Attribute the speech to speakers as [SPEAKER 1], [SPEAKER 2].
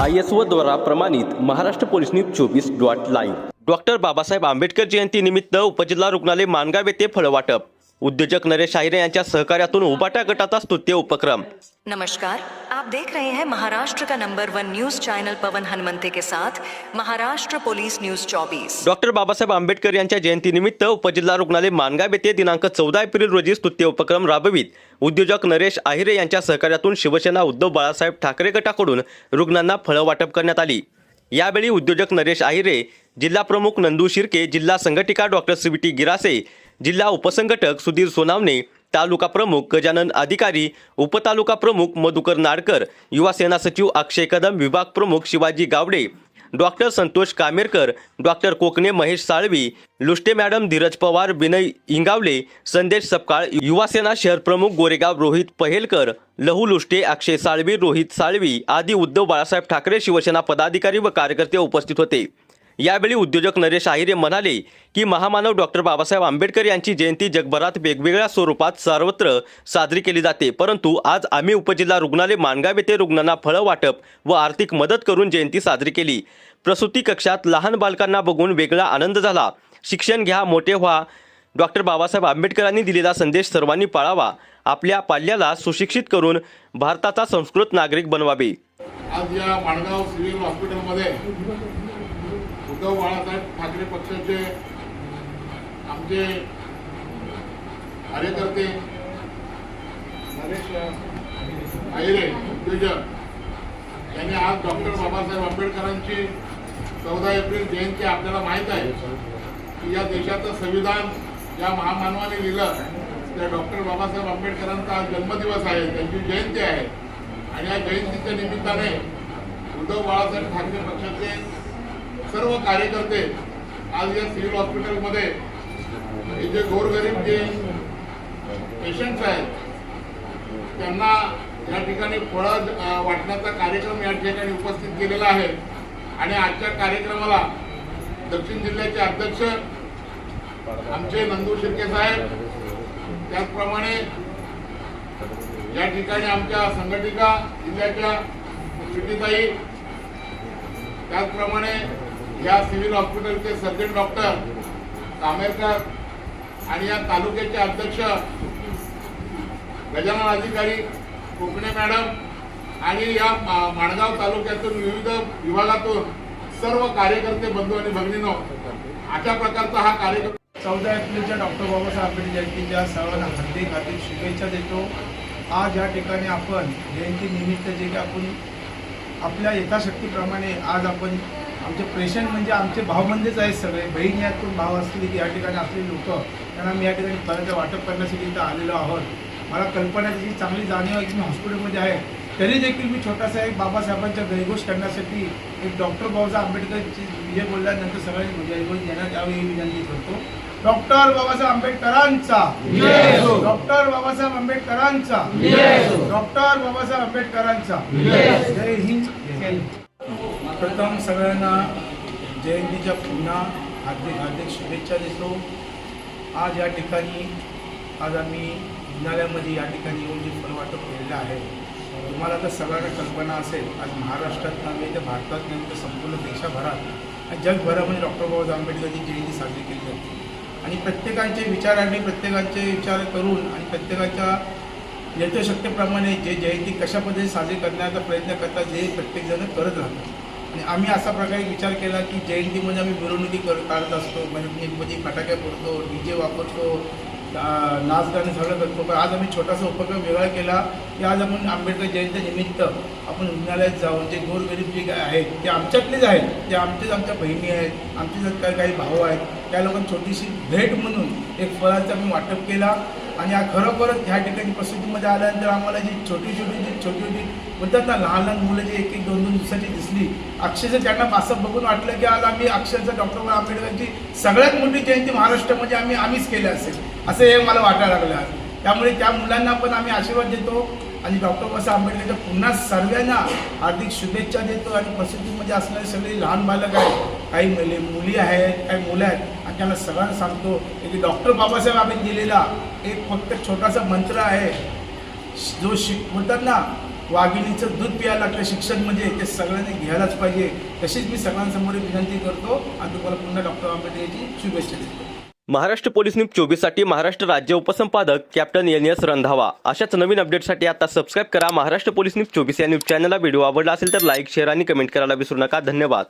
[SPEAKER 1] I S O द्वारा प्रमाणित Maharashtra police news चोवीस dot live. Doctor Babasaheb Ambedkar जयंतीनिमित्त उपजिल्हा रुग्णालय मानगाव येथे फळवाटप. उद्योजक नरेश आहिरे यांच्या सहकार्यातून उबाटा गटाचा स्तुत्य उपक्रम.
[SPEAKER 2] नमस्कार. आप देख रहे हैं महाराष्ट्र का number one news channel Pavan Hanumante के साथ Maharashtra police news 24
[SPEAKER 1] doctor Babasaheb Ambedkar यांच्या जयंतीनिमित्त उपजिल्हा रुग्णालय मानगाव येथे दिनांक चौदा एप्रिल रोजी स्तुत्य उपक्रम राबवित उद्योजक नरेश आहिरे यांच्या सहकार्यातून शिवसेना उद्धव बाळासाहेब ठाकरे गटाकडून रुग्णांना फळं वाटप करण्यात आली. यावेळी उद्योजक नरेश आहिरे जिल्हा प्रमुख नंदू शिर्के जिल्हा संघटिका डॉक्टर सीबीटी गिरासे जिल्हा उपसंघटक सुधीर सोनावणे तालुका प्रमुख गजानन अधिकारी उपतालुका प्रमुख मधुकर नाडकर युवा सेना सचिव अक्षय कदम विभाग प्रमुख Shivaji Gawade doctor Santosh Kamerkar doctor Kokane Mahesh Salvi Lushte madam Dheeraj Pawar Vinay Ingawale Sandesh Sapkal युवा सेना शहर प्रमुख गोरेगाव रोहित पहेलकर लहू लुष्टे अक्षय साळवी रोहित साळवी आदी उद्धव बाळासाहेब ठाकरे शिवसेना पदाधिकारी व कार्यकर्ते उपस्थित होते. यावेळी उद्योजक नरेश आहिरे म्हणाले की महामानव डॉक्टर बाबासाहेब आंबेडकर यांची जयंती जगभरात वेगवेगळ्या स्वरूपात सर्वत्र साजरी केली जाते. परंतु आज आम्ही उपजिल्हा रुग्णालय माणगाव येथे रुग्णांना फळं वाटप व आर्थिक मदत करून जयंती साजरी केली. प्रसूती कक्षात लहान बालकांना बघून वेगळा आनंद झाला. शिक्षण घ्या मोठे व्हा. डॉक्टर बाबासाहेब आंबेडकरांनी दिलेला संदेश सर्वांनी पाळावा. आपल्या पाल्याला सुशिक्षित करून भारताचा संस्कृत नागरिक बनवावे.
[SPEAKER 3] आज या माणगाव सिव्हिल हॉस्पिटलमध्ये उद्धव बाळासाहेब ठाकरे पक्षाचे आमचे कार्यकर्ते नरेश उद्योजक यांनी आज डॉक्टर बाबासाहेब आंबेडकरांची चौदा एप्रिल जयंती आपल्याला माहीत आहे. की या देशाचं संविधान या महामानवाने लिहिलं त्या डॉक्टर बाबासाहेब आंबेडकरांचा आज जन्मदिवस आहे त्यांची जयंती आहे. आणि या जयंतीच्या निमित्ताने उद्धव बाळासाहेब ठाकरे पक्षाचे सर्व कार्यकर्ते आज या सिव्हिल हॉस्पिटलमध्ये हे जे गोरगरीब जे पेशंट्स आहेत त्यांना या ठिकाणी फळं वाटण्याचा कार्यक्रम या ठिकाणी उपस्थित केलेला आहे. आणि आजच्या कार्यक्रमाला दक्षिण जिल्ह्याचे अध्यक्ष आमचे नंदू शिर्के साहेब त्याचप्रमाणे या ठिकाणी आमच्या संघटिका जिल्ह्याच्या सिटीताई त्याचप्रमाणे या सिव्हिल हॉस्पिटलचे सर्जन डॉक्टर कामेरकर आणि या तालुक्याचे अध्यक्ष गजानन अधिकारी कोकणे मॅडम आणि या माणगाव तालुक्यातून विविध विभागातून सर्व कार्यकर्ते बंधू आणि भगिनीनो अशा प्रकारचा हा कार्यक्रम
[SPEAKER 4] चौदा एप्रिलच्या डॉक्टर बाबासाहेब आंबेडकर जयंतीच्या सर्वांना हार्दिक हार्दिक शुभेच्छा देतो. आज या ठिकाणी आपण जयंतीनिमित्त जे काही आपण आपल्या यथाशक्तीप्रमाणे आज आपण आमचे पेशंट म्हणजे आमचे भावबंधेच आहेत सगळे. बहीण यातून भाव असतील की या ठिकाणी असलेले लोक त्यांना मी या ठिकाणी फळाचं वाटप करण्यासाठी इथं आलेलो आहोत. मला कल्पना त्याची चांगली जाणीव आहे की मी हॉस्पिटलमध्ये आहे तरी देखील मी छोटासा एक बाबासाहेबांच्या जयघोष करण्यासाठी एक डॉक्टर बाबासाहेब आंबेडकरची विजय बोलल्यानंतर सगळ्यांनी जयघोष देण्यात यावी ही विनंती करतो. डॉक्टर बाबासाहेब आंबेडकरांचा. डॉक्टर बाबासाहेब आंबेडकरांचा. डॉक्टर बाबासाहेब आंबेडकरांचा. जय हिंद जय हिंद. प्रथम सगळ्यांना जयंतीच्या पुन्हा हार्दिक हार्दिक शुभेच्छा देतो. आज या ठिकाणी आज आम्ही रुग्णालयामध्ये या ठिकाणी येऊन जे फळवाटप केलेलं आहे तुम्हाला तर सगळ्यांना कल्पना असेल आज महाराष्ट्रात नव्हे तर भारतात नव्हे तर संपूर्ण देशभरात. आणि जगभरामध्ये डॉक्टर बाबासाहेब आंबेडकरची जयंती साजरी केली जाते. आणि प्रत्येकांचे विचारांनी प्रत्येकांचे विचार करून आणि प्रत्येकाच्या यथशक्तीप्रमाणे जे जयंती कशा पद्धतीने साजरी करण्याचा प्रयत्न करतात जे प्रत्येकजण करत राहतात. आणि आम्ही असा प्रकारे विचार केला की जयंतीमध्ये आम्ही मिरवणुकी कर काढत असतो म्हणजे मिरवणुकीमध्ये फटाके फोडतो डी जे वापरतो नाच गाणं सगळं करतो. पण आज आम्ही छोटासा उपक्रम वेगळा केला. की आज आपण आंबेडकर जयंतीनिमित्त आपण रुग्णालयात जाऊन जे गोरगरीब जे काय आहेत ते आमच्यातलेच आहेत. ते आमचेच आमच्या बहिणी आहेत. आमचे जर काही काही भाऊ आहेत. त्या लोकांना छोटीशी भेट म्हणून एक फळाचं आम्ही वाटप केला. आणि हा खरोखरच ह्या ठिकाणी प्रसिद्धीमध्ये आल्यानंतर आम्हाला जी छोटी छोटी जी छोटी छोटी बोलतात ना लहान लहान मुलं जी एक एक दोन दोन दिवसाची दिसली अक्षरशः त्यांना असं बघून वाटलं की आज आम्ही अक्षरशः डॉक्टर बाबा आंबेडकरांची सगळ्यात मोठी जयंती महाराष्ट्रामध्ये आम्ही आम्हीच केली असेल असं हे मला वाटायला लागलं आज. त्यामुळे त्या मुलांना पण आम्ही आशीर्वाद देतो आणि डॉक्टर बाबासाहेब आंबेडकरच्या पुन्हा सर्वांना हार्दिक शुभेच्छा देतो आणि प्रसिद्धीमध्ये असणारे सगळे लहान बालक आहेत काही मुली मुली आहेत काही मुलं आहेत. आणि त्यांना सगळ्यांना सांगतो की डॉक्टर बाबासाहेब आम्ही दिलेला एक फक्त छोटासा मंत्र आहे. जो शिक बोलतात ना वाघिणीचं दूध प्यायला लागतं शिक्षण म्हणजे ते सगळ्यांनी घ्यायलाच पाहिजे. तशीच मी सगळ्यांसमोर विनंती करतो आणि तुम्हाला पुन्हा डॉक्टर आंबेडकर शुभेच्छा देतो.
[SPEAKER 1] महाराष्ट्र पोलीस न्यूज चोवीससाठी महाराष्ट्र राज्य उपसंपादक कॅप्टन एन एस रंधावा अशाच नवीन अपडेटसाठी आता सबस्क्राईब करा महाराष्ट्र पोलीस न्यूज चोवीस या न्यूज चॅनलला. व्हिडिओ आवडला असेल तर लाईक शेअर आणि कमेंट करायला विसरू नका. धन्यवाद.